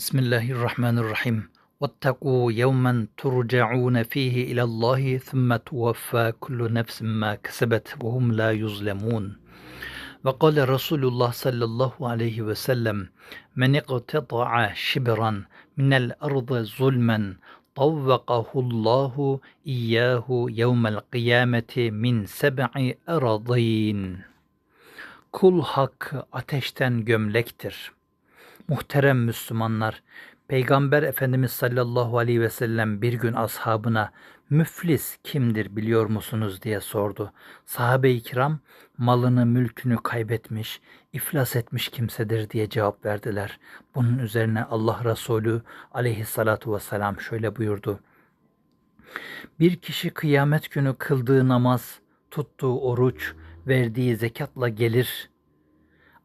Bismillahirrahmanirrahim. واتقوا يوما ترجعون فيه إلى الله ثم توفى كل نفس ما كسبت وهم لا يظلمون وقال رسول الله صلى الله عليه وسلم من اقتطع شبرا من الأرض ظلما طوقه الله إياه يوم القيامة min seb'i eradîn. Kul hakkı ateşten gömlektir. Muhterem Müslümanlar, Peygamber Efendimiz sallallahu aleyhi ve sellem bir gün ashabına müflis kimdir biliyor musunuz diye sordu. Sahabe-i kiram malını mülkünü kaybetmiş, iflas etmiş kimsedir diye cevap verdiler. Bunun üzerine Allah Resulü aleyhissalatu vesselam şöyle buyurdu. Bir kişi kıyamet günü kıldığı namaz, tuttuğu oruç, verdiği zekatla gelir.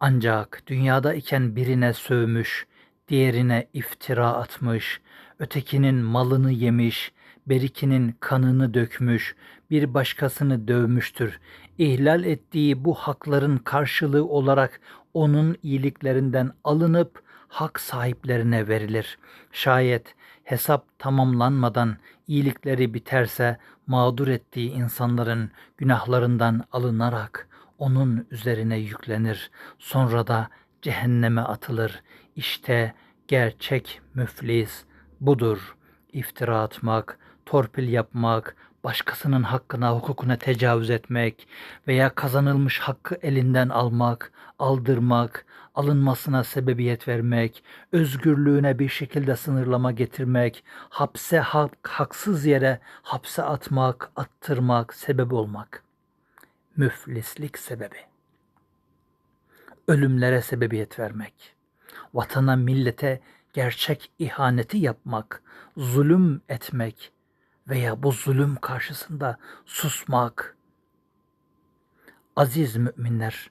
Ancak dünyada iken birine sövmüş, diğerine iftira atmış, ötekinin malını yemiş, berikinin kanını dökmüş, bir başkasını dövmüştür. İhlal ettiği bu hakların karşılığı olarak onun iyiliklerinden alınıp hak sahiplerine verilir. Şayet hesap tamamlanmadan iyilikleri biterse mağdur ettiği insanların günahlarından alınarak onun üzerine yüklenir. Sonra da cehenneme atılır. İşte gerçek müflis budur. İftira atmak, torpil yapmak, başkasının hakkına, hukukuna tecavüz etmek veya kazanılmış hakkı elinden almak, aldırmak, alınmasına sebebiyet vermek, özgürlüğüne bir şekilde sınırlama getirmek, hapse hak, haksız yere hapse atmak, attırmak, sebep olmak. Müflislik sebebi. Ölümlere sebebiyet vermek. Vatana, millete gerçek ihaneti yapmak, zulüm etmek veya bu zulüm karşısında susmak. Aziz müminler,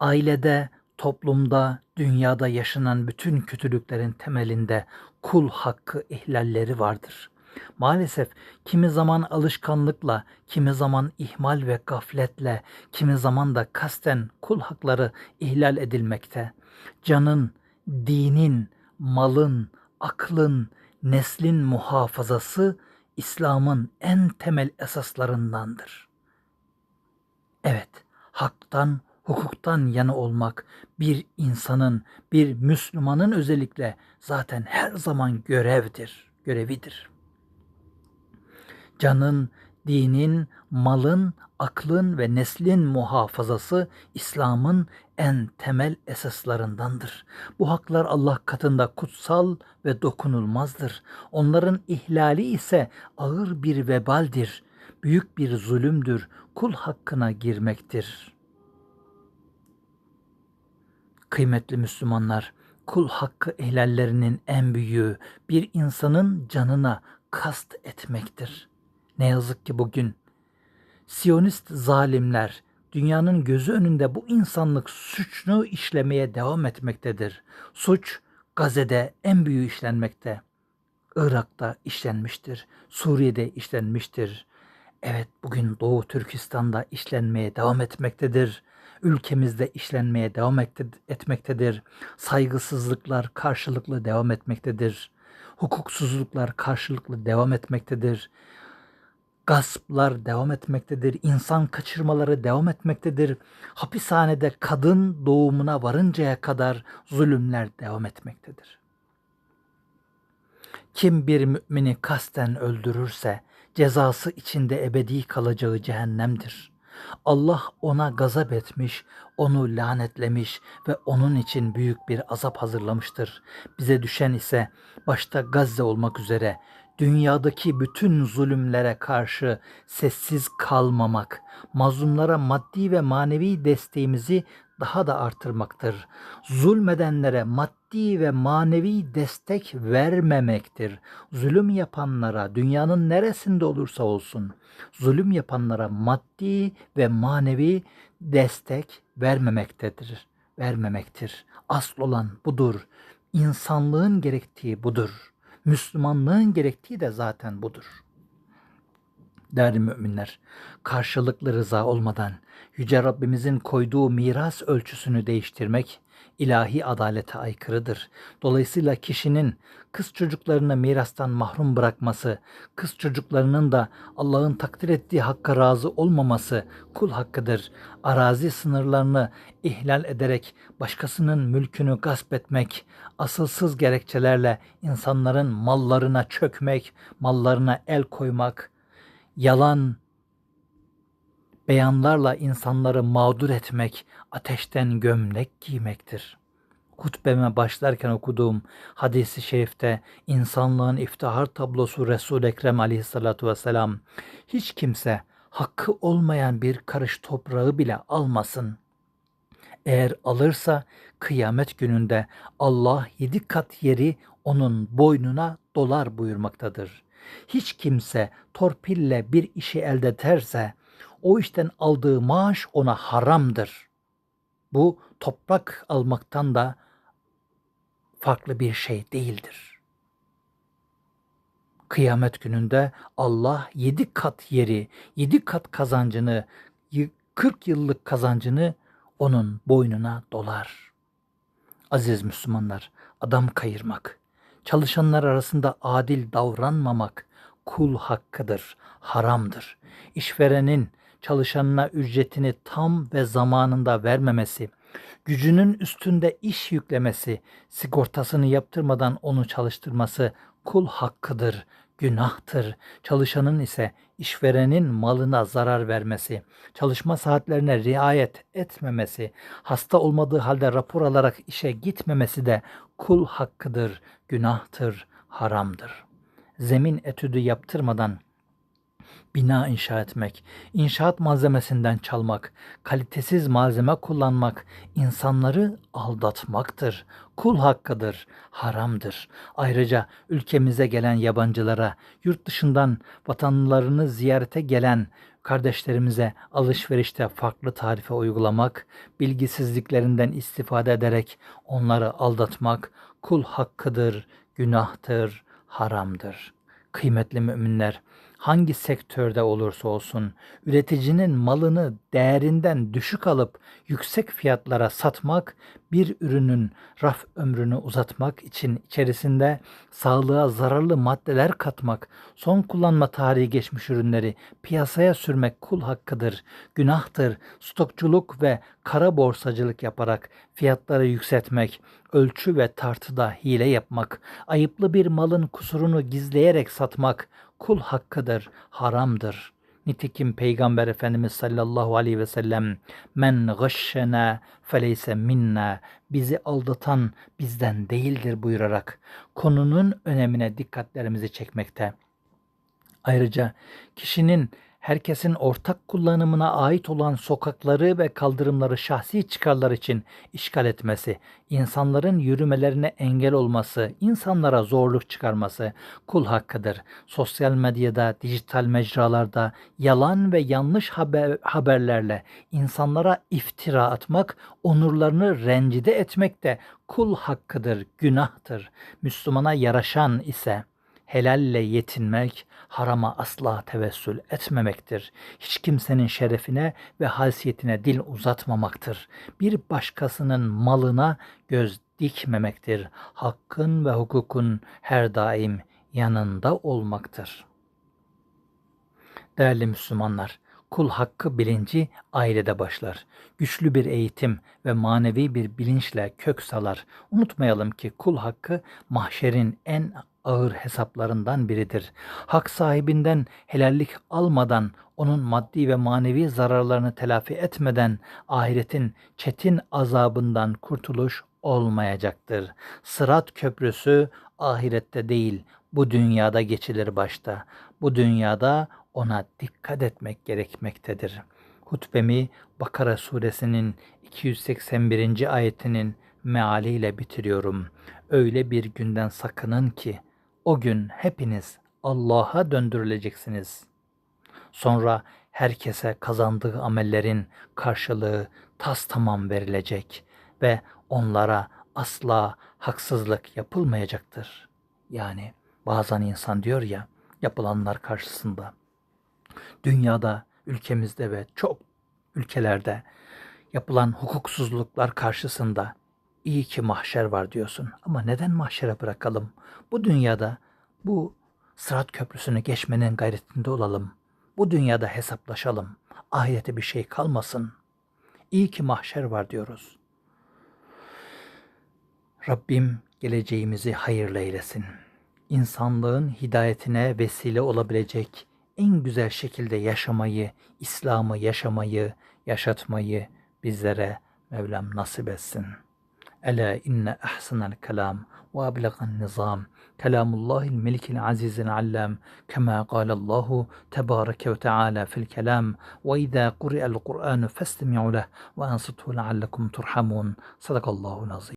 ailede, toplumda, dünyada yaşanan bütün kötülüklerin temelinde kul hakkı ihlalleri vardır. Maalesef kimi zaman alışkanlıkla, kimi zaman ihmal ve gafletle, kimi zaman da kasten kul hakları ihlal edilmekte. Canın, dinin, malın, aklın, neslin muhafazası İslam'ın en temel esaslarındandır. Evet, haktan, hukuktan yana olmak bir insanın, bir Müslümanın özellikle zaten her zaman görevdir, görevidir. Canın, dinin, malın, aklın ve neslin muhafazası İslam'ın en temel esaslarındandır. Bu haklar Allah katında kutsal ve dokunulmazdır. Onların ihlali ise ağır bir vebaldir. Büyük bir zulümdür. Kul hakkına girmektir. Kıymetli Müslümanlar, kul hakkı ihlallerinin en büyüğü bir insanın canına kast etmektir. Ne yazık ki bugün Siyonist zalimler dünyanın gözü önünde bu insanlık suçunu işlemeye devam etmektedir. Suç Gazze'de en büyüğü işlenmekte. Irak'ta işlenmiştir. Suriye'de işlenmiştir. Evet bugün Doğu Türkistan'da işlenmeye devam etmektedir. Ülkemizde işlenmeye devam etmektedir. Saygısızlıklar karşılıklı devam etmektedir. Hukuksuzluklar karşılıklı devam etmektedir gasplar devam etmektedir, insan kaçırmaları devam etmektedir. Hapishanede kadın doğumuna varıncaya kadar zulümler devam etmektedir. Kim bir mümini kasten öldürürse cezası içinde ebedi kalacağı cehennemdir. Allah ona gazap etmiş, onu lanetlemiş ve onun için büyük bir azap hazırlamıştır. Bize düşen ise başta Gazze olmak üzere dünyadaki bütün zulümlere karşı sessiz kalmamak, mazlumlara maddi ve manevi desteğimizi daha da artırmaktır. Zulmedenlere maddi ve manevi destek vermemektir. Zulüm yapanlara dünyanın neresinde olursa olsun zulüm yapanlara maddi ve manevi destek vermemektedir. Vermemektir. Asıl olan budur. İnsanlığın gerektiği budur. Müslümanlığın gerektiği de zaten budur. Değerli müminler, karşılıklı rıza olmadan Yüce Rabbimizin koyduğu miras ölçüsünü değiştirmek, ilahi adalete aykırıdır. Dolayısıyla kişinin kız çocuklarını mirastan mahrum bırakması, kız çocuklarının da Allah'ın takdir ettiği hakka razı olmaması kul hakkıdır. Arazi sınırlarını ihlal ederek başkasının mülkünü gasp etmek, asılsız gerekçelerle insanların mallarına çökmek, mallarına el koymak, yalan beyanlarla insanları mağdur etmek, ateşten gömlek giymektir. Hutbeme başlarken okuduğum hadisi şerifte insanlığın iftihar tablosu Resul-i Ekrem aleyhissalatu vesselam hiç kimse hakkı olmayan bir karış toprağı bile almasın. Eğer alırsa kıyamet gününde Allah yedi kat yeri onun boynuna dolar buyurmaktadır. Hiç kimse torpille bir işi elde ederse o işten aldığı maaş ona haramdır. Bu toprak almaktan da farklı bir şey değildir. Kıyamet gününde Allah yedi kat yeri, yedi kat kazancını, 40 yıllık kazancını onun boynuna dolar. Aziz Müslümanlar, adam kayırmak, çalışanlar arasında adil davranmamak kul hakkıdır, haramdır. İşverenin çalışanına ücretini tam ve zamanında vermemesi, gücünün üstünde iş yüklemesi, sigortasını yaptırmadan onu çalıştırması kul hakkıdır, günahtır. Çalışanın ise işverenin malına zarar vermesi, çalışma saatlerine riayet etmemesi, hasta olmadığı halde rapor alarak işe gitmemesi de kul hakkıdır, günahtır, haramdır. Zemin etüdü yaptırmadan bina inşa etmek, inşaat malzemesinden çalmak, kalitesiz malzeme kullanmak insanları aldatmaktır. Kul hakkıdır, haramdır. Ayrıca ülkemize gelen yabancılara, yurt dışından vatanlarını ziyarete gelen kardeşlerimize alışverişte farklı tarife uygulamak, bilgisizliklerinden istifade ederek onları aldatmak kul hakkıdır, günahtır, haramdır. Kıymetli müminler, hangi sektörde olursa olsun üreticinin malını değerinden düşük alıp yüksek fiyatlara satmak bir ürünün raf ömrünü uzatmak için içerisinde sağlığa zararlı maddeler katmak, son kullanma tarihi geçmiş ürünleri piyasaya sürmek kul hakkıdır, günahtır. Stokçuluk ve kara borsacılık yaparak fiyatları yükseltmek, ölçü ve tartıda hile yapmak, ayıplı bir malın kusurunu gizleyerek satmak kul hakkıdır, haramdır. Nitekim Peygamber Efendimiz sallallahu aleyhi ve sellem men gışşena feleyse minna bizi aldatan bizden değildir buyurarak konunun önemine dikkatlerimizi çekmekte. Ayrıca kişinin herkesin ortak kullanımına ait olan sokakları ve kaldırımları şahsi çıkarlar için işgal etmesi, insanların yürümelerine engel olması, insanlara zorluk çıkarması kul hakkıdır. Sosyal medyada, dijital mecralarda yalan ve yanlış haber, haberlerle insanlara iftira atmak, onurlarını rencide etmek de kul hakkıdır, günahtır. Müslümana yaraşan ise helalle yetinmek, harama asla tevessül etmemektir. Hiç kimsenin şerefine ve haysiyetine dil uzatmamaktır. Bir başkasının malına göz dikmemektir. Hakkın ve hukukun her daim yanında olmaktır. Değerli Müslümanlar, kul hakkı bilinci ailede başlar. Güçlü bir eğitim ve manevi bir bilinçle kök salar. Unutmayalım ki kul hakkı mahşerin en ağır hesaplarından biridir. Hak sahibinden helallik almadan, onun maddi ve manevi zararlarını telafi etmeden ahiretin çetin azabından kurtuluş olmayacaktır. Sırat köprüsü ahirette değil, bu dünyada geçilir başta. Bu dünyada ona dikkat etmek gerekmektedir. Hutbemi Bakara suresinin 281. ayetinin mealiyle bitiriyorum. Öyle bir günden sakının ki o gün hepiniz Allah'a döndürüleceksiniz. Sonra herkese kazandığı amellerin karşılığı tas tamam verilecek ve onlara asla haksızlık yapılmayacaktır. Yani bazen insan diyor ya yapılanlar karşısında dünyada, ülkemizde ve çok ülkelerde yapılan hukuksuzluklar karşısında İyi ki mahşer var diyorsun. Ama neden mahşere bırakalım? Bu dünyada bu sırat köprüsünü geçmenin gayretinde olalım. Bu dünyada hesaplaşalım. Ahirete bir şey kalmasın. İyi ki mahşer var diyoruz. Rabbim geleceğimizi hayırlı eylesin. İnsanlığın hidayetine vesile olabilecek en güzel şekilde yaşamayı, İslam'ı yaşamayı, yaşatmayı bizlere Mevlam nasip etsin. ألا إن أحسن الكلام وأبلغ النظام. كلام الله الملك العزيز العلام كما قال الله تبارك وتعالى في الكلام وإذا قرئ القرآن فاستمعوا له وأنصتوا لعلكم ترحمون. صدق الله العظيم.